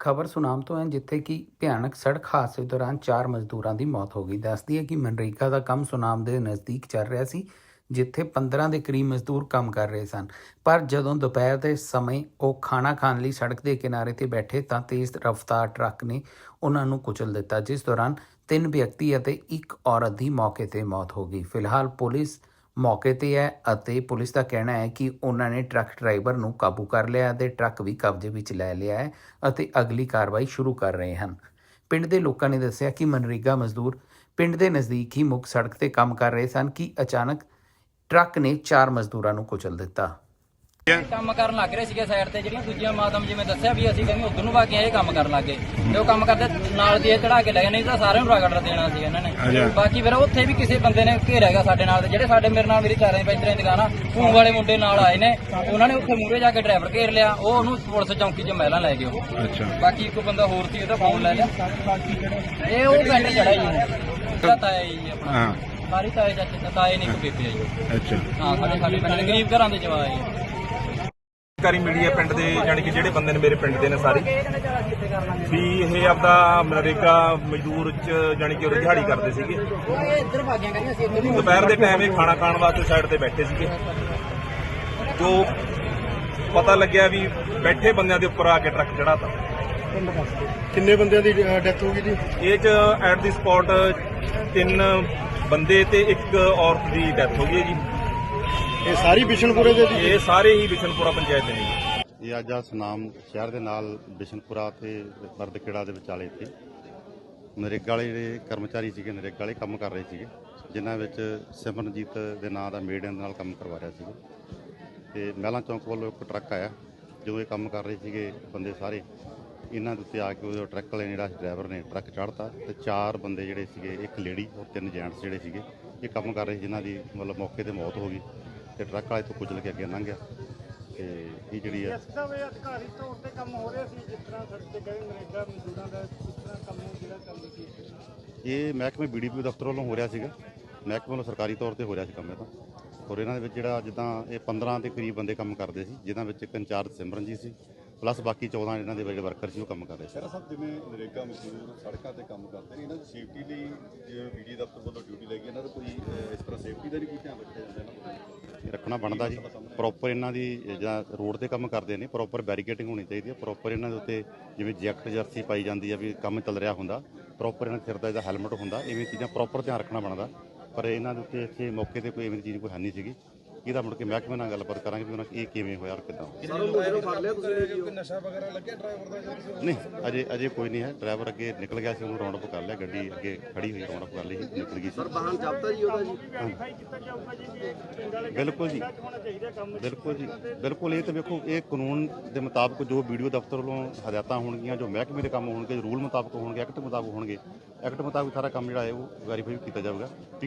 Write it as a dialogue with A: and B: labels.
A: ਖਬਰ ਸੁਨਾਮ ਤੋਂ ਹੈ, ਜਿੱਥੇ ਕਿ ਭਿਆਨਕ ਸੜਕ ਹਾਦਸੇ ਦੌਰਾਨ ਚਾਰ ਮਜ਼ਦੂਰਾਂ ਦੀ ਮੌਤ ਹੋ ਗਈ। ਦੱਸਦੀ ਹੈ ਕਿ ਮਨਰੇਗਾ ਦਾ ਕੰਮ ਸੁਨਾਮ ਦੇ ਨਜ਼ਦੀਕ ਚੱਲ ਰਿਹਾ ਸੀ, ਜਿੱਥੇ 15 ਦੇ ਕਰੀਬ ਮਜ਼ਦੂਰ ਕੰਮ ਕਰ ਰਹੇ ਸਨ। ਪਰ ਜਦੋਂ ਦੁਪਹਿਰ ਦੇ ਸਮੇਂ ਉਹ ਖਾਣਾ ਖਾਣ ਲਈ ਸੜਕ ਦੇ ਕਿਨਾਰੇ ਤੇ ਬੈਠੇ, ਤਾਂ ਤੇਜ਼ ਰਫ਼ਤਾਰ ਟਰੱਕ ਨੇ ਉਹਨਾਂ ਨੂੰ ਕੁਚਲ ਦਿੱਤਾ, ਜਿਸ ਦੌਰਾਨ ਤਿੰਨ ਵਿਅਕਤੀ ਅਤੇ ਇੱਕ ਔਰਤ ਦੀ ਮੌਕੇ ਤੇ ਮੌਤ ਹੋ ਗਈ। ਫਿਲਹਾਲ ਪੁਲਿਸ ਮੌਕੇ ਤੇ ਹੈ ਅਤੇ ਪੁਲਿਸ ਦਾ ਕਹਿਣਾ ਹੈ ਕਿ ਉਹਨਾਂ ਨੇ ਟਰੱਕ ਡਰਾਈਵਰ ਨੂੰ ਕਾਬੂ ਕਰ ਲਿਆ ਅਤੇ ਟਰੱਕ ਵੀ ਕਬਜ਼ੇ ਵਿੱਚ ਲੈ ਲਿਆ ਹੈ ਅਤੇ ਅਗਲੀ ਕਾਰਵਾਈ ਸ਼ੁਰੂ ਕਰ ਰਹੇ ਹਨ। ਪਿੰਡ ਦੇ ਲੋਕਾਂ ਨੇ ਦੱਸਿਆ ਕਿ ਮਨਰੇਗਾ ਮਜ਼ਦੂਰ ਪਿੰਡ ਦੇ ਨਜ਼ਦੀਕ ਹੀ ਮੁੱਖ ਸੜਕ ਤੇ ਕੰਮ ਕਰ ਰਹੇ ਸਨ ਕਿ ਅਚਾਨਕ ਟਰੱਕ ਨੇ ਚਾਰ ਮਜ਼ਦੂਰਾਂ ਨੂੰ ਕੁਚਲ ਦਿੱਤਾ।
B: ਕੰਮ ਕਰਨ ਲੱਗ ਰਹੇ ਸੀਗੇ ਸਾਈਡ ਤੇ ਜਿਹੜੀਆਂ ਦੂਜੀਆਂ ਮਾਤਮ ਜਿਵੇਂ ਦੱਸਿਆ ਵੀ ਅਸੀਂ ਕਹਿੰਦੇ ਉਧਰ ਨੂੰ ਵਾਗੇ ਇਹ ਕੰਮ ਕਰਨ ਲੱਗੇ ਤੇ ਉਹ ਕੰਮ ਕਰਦੇ ਨਾਲ ਦੀ ਚੜਾ ਕੇ ਲੈ ਗਏ ਨਹੀਂ ਤਾਂ ਸਾਰਿਆਂ ਨੂੰ ਰਗੜ ਦੇਣਾ ਸੀ ਇਹਨਾਂ ਨੇ। ਬਾਕੀ ਫਿਰ ਉੱਥੇ ਵੀ ਕਿਸੇ ਬੰਦੇ ਨੇ ਘੇਰਿਆਗਾ ਸਾਡੇ ਨਾਲ ਤੇ ਜਿਹੜੇ ਸਾਡੇ ਮੇਰੇ ਨਾਲ ਮੇਰੀ ਚਾਰਾਂ ਪੈਂਚਰਾਂ ਦੀ ਦੁਕਾਨ ਆ ਭੂੰ ਵਾਲੇ ਮੁੰਡੇ ਨਾਲ ਆਏ ਨੇ ਉਹਨਾਂ ਨੇ ਉੱਥੇ ਮੂਰੇ ਜਾ ਕੇ ਡਰਾਈਵਰ ਘੇਰ ਲਿਆ ਉਹ ਉਹਨੂੰ ਪੁਲਿਸ ਚੌਂਕੀ 'ਚ ਮਹਿਲਾ ਲੈ ਗਏ ਉਹ।
C: ਅੱਛਾ।
B: ਬਾਕੀ ਇੱਕ ਬੰਦਾ ਹੋਰ ਸੀ ਉਹਦਾ ਫੋਨ ਲੈ ਲਿਆ। ਇਹ ਉਹ ਪਿੰਡ ਚੜਾ ਜੀ। ਤਾਇਆ ਜੀ ਆਪਣਾ।
C: ਹਾਂ।
B: ਸਾਰੀ ਤਾਏ ਚਾਚੇ ਦਾ ਤਾਏ ਨਹੀਂ ਕੋਈ ਬੇਬੇ ਆ ਜੀ।
C: ਅੱਛਾ।
B: ਹਾਂ ਸਾਡੇ ਸਾਡੇ ਪਿੰਡ ਦੇ ਗਰੀਬ ਘਰਾਂ ਦੇ ਜਵਾਈ ਜੀ।
D: ਕਾਰੀ ਮਿਲੀ ਹੈ ਪਿੰਡ ਦੇ ਯਾਨੀ ਕਿ ਜਿਹੜੇ ਬੰਦੇ ਨੇ ਮੇਰੇ ਪਿੰਡ ਦੇ ਨੇ ਸਾਰੇ। ਵੀ ਇਹ ਆਪਦਾ ਮਨਰੇਗਾ ਮਜ਼ਦੂਰ ਚ ਯਾਨੀ ਕਿ ਉਹ ਦਿਹਾੜੀ ਕਰਦੇ ਸੀਗੇ। ਦੁਪਹਿਰ ਦੇ ਟਾਈਮ ਇਹ ਖਾਣਾ ਖਾਣ ਵਾਸਤੇ ਸਾਈਡ ਤੇ ਬੈਠੇ ਸੀਗੇ। ਜੋ ਪਤਾ ਲੱਗਿਆ ਵੀ ਬੈਠੇ ਬੰਦਿਆਂ ਦੇ ਉੱਪਰ ਆ ਕੇ ਟਰੱਕ ਚੜਾਤਾ
C: ਕਿੰਨੇ ਬੰਦਿਆਂ ਦੀ ਡੈਥ ਹੋ ਗਈ ਜੀ?
D: ਇਹ ਚ ਐਟ ਦੀ ਸਪੌਟ ਤਿੰਨ ਬੰਦੇ ਤੇ ਇੱਕ ਔਰਤ ਦੀ ਡੈਥ ਹੋ ਗਈ ਹੈ ਜੀ।
C: ਇਹ ਸਾਰੀ ਬਿਸ਼ਨਪੁਰੇ ਦੇ ਜੀ?
D: ਇਹ ਸਾਰੇ ਹੀ ਬਿਸ਼ਨਪੁਰਾ ਪੰਚਾਇਤ ਦੇ ਨੇ ਜੀ।
E: ਇਹ ਅੱਜ ਆ ਸੁਨਾਮ ਸ਼ਹਿਰ ਦੇ ਨਾਲ ਬਿਸ਼ਨਪੁਰਾ ਤੇ ਬਰਦਕਿੜਾ ਦੇ ਵਿਚਾਲੇ ਇੱਥੇ। ਨਰੇਗਾ ਵਾਲੇ ਜਿਹੜੇ ਕਰਮਚਾਰੀ ਸੀਗੇ ਨਰੇਗਾ ਵਾਲੇ ਕੰਮ ਕਰ ਰਹੇ ਸੀਗੇ ਜਿਨ੍ਹਾਂ ਵਿੱਚ ਸਿਮਰਨਜੀਤ ਦੇ ਨਾਂ ਦਾ ਮੇਡਨ ਦੇ ਨਾਲ ਕੰਮ ਕਰਵਾ ਰਿਹਾ ਸੀਗਾ। ਤੇ ਮਹਿਲਾ ਚੌਂਕ ਵੱਲੋਂ ਇੱਕ ਟਰੱਕ ਆਇਆ ਜਦੋਂ ਇਹ ਕੰਮ ਕਰ ਰਹੇ ਸੀਗੇ ਬੰਦੇ ਸਾਰੇ। ਇਹਨਾਂ ਦੇ ਉੱਤੇ ਆ ਕੇ ਉਹ ਟਰੱਕ ਵਾਲੇ ਨੇ ਜਿਹੜਾ ਡਰਾਈਵਰ ਨੇ ਟਰੱਕ ਚੜ੍ਹਤਾ ਤੇ ਚਾਰ ਬੰਦੇ ਜਿਹੜੇ ਸੀਗੇ ਇੱਕ ਲੇਡੀ ਔਰ ਤਿੰਨ ਜੈਂਟਸ ਜਿਹੜੇ ਸੀਗੇ ਇਹ ਕੰਮ ਕਰ ਰਹੇ ਸੀ। ਜਿਨ੍ਹਾਂ ਦੀ ਮਤਲਬ ਮੌਕੇ ਤੇ ਮੌਤ ਹੋ ਗਈ। ਤੇ ਟਰੱਕ ਵਾਲੇ ਤੋਂ ਕੁਚਲ ਕੇ ਅੱਗੇ ਲੰਘ ਗਿਆ ਤੇ ਇਹ ਜਿਹੜੀ ਹੈ
C: ਦਾ ਵੇ ਅਧਿਕਾਰੀ ਤੌਰ ਤੇ ਕੰਮ ਹੋ ਰਿਹਾ ਸੀ ਜਿਸ ਤਰ੍ਹਾਂ ਸੜਕ ਤੇ ਗਏ ਨਰੇਗਾ ਮਜ਼ਦੂਰਾਂ ਦਾ ਇਸ ਤਰ੍ਹਾਂ ਕੰਮ ਜਿਹੜਾ ਕੰਮ ਕੀ
E: ਇਹ ਮਹਿਕਮੇ ਬੀਡੀਪੀ ਦਫ਼ਤਰ ਵੱਲੋਂ ਹੋ ਰਿਹਾ ਸੀਗਾ। ਮਹਿਕਮੇ ਵੱਲੋਂ ਸਰਕਾਰੀ ਤੌਰ ਤੇ ਹੋ ਰਿਹਾ ਸੀ ਕੰਮ ਇਹ ਤਾਂ। ਔਰ ਇਹਨਾਂ ਦੇ ਵਿੱਚ ਜਿਹੜਾ ਜਿੱਦਾਂ ਇਹ 15 ਦੇ ਕਰੀਬ ਬੰਦੇ ਕੰਮ ਕਰਦੇ ਸੀ ਜਿਨ੍ਹਾਂ ਵਿੱਚ ਇੱਕ ਇੰਚਾਰਜ ਸਿਮਰਨਜੀਤ ਸੀ ਪਲੱਸ ਬਾਕੀ 14 ਇਹਨਾਂ ਦੇ ਜਿਹੜੇ ਵਰਕਰ ਸੀ ਉਹ ਕੰਮ ਕਰ ਰਹੇ ਸੀ।
F: ਸਾਹਿਬ ਜਿਵੇਂ ਨਰੇਗਾ ਮਜ਼ਦੂਰ ਸੜਕਾਂ ਤੇ ਕੰਮ ਕਰਦੇ ਨੇ ਇਹਨਾਂ ਦੀ ਸੇਫਟੀ ਲਈ ਜਿਵੇਂ ਬੀਡੀ ਦਫ਼ਤਰ ਵੱਲੋਂ ਡਿਊਟੀ ਲੱਗੀ ਇਹਨਾਂ ਦਾ ਕੋਈ ਇਸ ਤਰ੍ਹਾਂ ਸੇਫਟੀ ਦਾ ਨਹੀਂ ਕੋਈ ਧਿਆਨ ਰੱਖਿਆ ਜਾਂਦਾ ਇਹਨਾਂ
E: ਰੱਖਣਾ ਬਣਦਾ ਜੀ। ਪ੍ਰੋਪਰ ਇਹਨਾਂ ਦੀ ਜਾਂ ਰੋਡ ਤੇ ਕੰਮ ਕਰਦੇ ਨੇ ਪ੍ਰੋਪਰ ਬੈਰੀਕੇਡਿੰਗ ਹੋਣੀ ਚਾਹੀਦੀ ਹੈ। ਪ੍ਰੋਪਰ ਇਹਨਾਂ ਦੇ ਉੱਤੇ ਜਿਵੇਂ ਜੈਕਟ ਜਰਸੀ ਪਾਈ ਜਾਂਦੀ ਹੈ ਵੀ ਕੰਮ ਚੱਲ ਰਿਹਾ ਹੁੰਦਾ ਪ੍ਰੋਪਰ ਇਹਨਾਂ ਦੇ ਸਿਰ ਦਾ ਇਹਦਾ ਹੈਲਮਟ ਹੁੰਦਾ, ਇਵੇਂ ਚੀਜ਼ਾਂ ਪ੍ਰੋਪਰ ਧਿਆਨ ਰੱਖਣਾ ਬਣਦਾ। ਪਰ ਇਹਨਾਂ ਦੇ ਉੱਤੇ ਇੱਥੇ ਮੌਕੇ ਤੇ ਕੋਈ ਐਵੇਂ ਦੀ ਚੀਜ਼ ਕੋਈ ਹੈ ਨਹੀਂ ਸੀਗੀ। ਇਹਦਾ ਮੁੜ ਕੇ ਮਹਿਕਮੇ ਨਾਲ ਗੱਲਬਾਤ ਕਰਾਂਗੇ ਵੀ ਉਹਨਾਂ ਇਹ ਕਿਵੇਂ ਹੋਇਆ ਔਰ ਕਿੱਦਾਂ ਨਹੀਂ ਅਜੇ ਅਜੇ ਕੋਈ ਨਹੀਂ ਹੈ। ਡਰਾਈਵਰ ਅੱਗੇ ਨਿਕਲ ਗਿਆ ਸੀ ਉਹਨੂੰ ਰਾਉਂਡ ਅਪ ਕਰ ਲਿਆ। ਗੱਡੀ ਅੱਗੇ ਖੜੀ ਹੋਈ ਰਾਉਂਡ ਅਪ ਕਰ ਲਈ ਸੀ, ਨਿਕਲ ਗਈ ਸੀ। ਸਰ ਵਾਹਨ ਜ਼ਬਤਾ ਜੀ ਉਹਦਾ ਜੀ? ਬਿਲਕੁਲ ਜੀ। ਬਿਲਕੁਲ ਜੀ। ਬਿਲਕੁਲ ਇਹ ਤਾਂ ਵੇਖੋ ਇਹ ਕਾਨੂੰਨ ਦੇ ਮੁਤਾਬਕ ਜੋ ਵੀਡੀਓ ਦਫ਼ਤਰ ਵੱਲੋਂ ਹਦਾਇਤਾਂ ਹੋਣਗੀਆਂ ਜੋ ਮਹਿਕਮੇ ਦੇ ਕੰਮ ਹੋਣਗੇ ਰੂਲ ਮੁਤਾਬਕ ਹੋਣਗੇ ਐਕਟ ਮੁਤਾਬਕ ਹੋਣਗੇ ਐਕਟ ਮੁਤਾਬਕ ਸਾਰਾ ਕੰਮ ਜਿਹੜਾ ਹੈ ਉਹ ਵੈਰੀਫਾਈ ਕੀਤਾ ਜਾਊਗਾ ਕਿ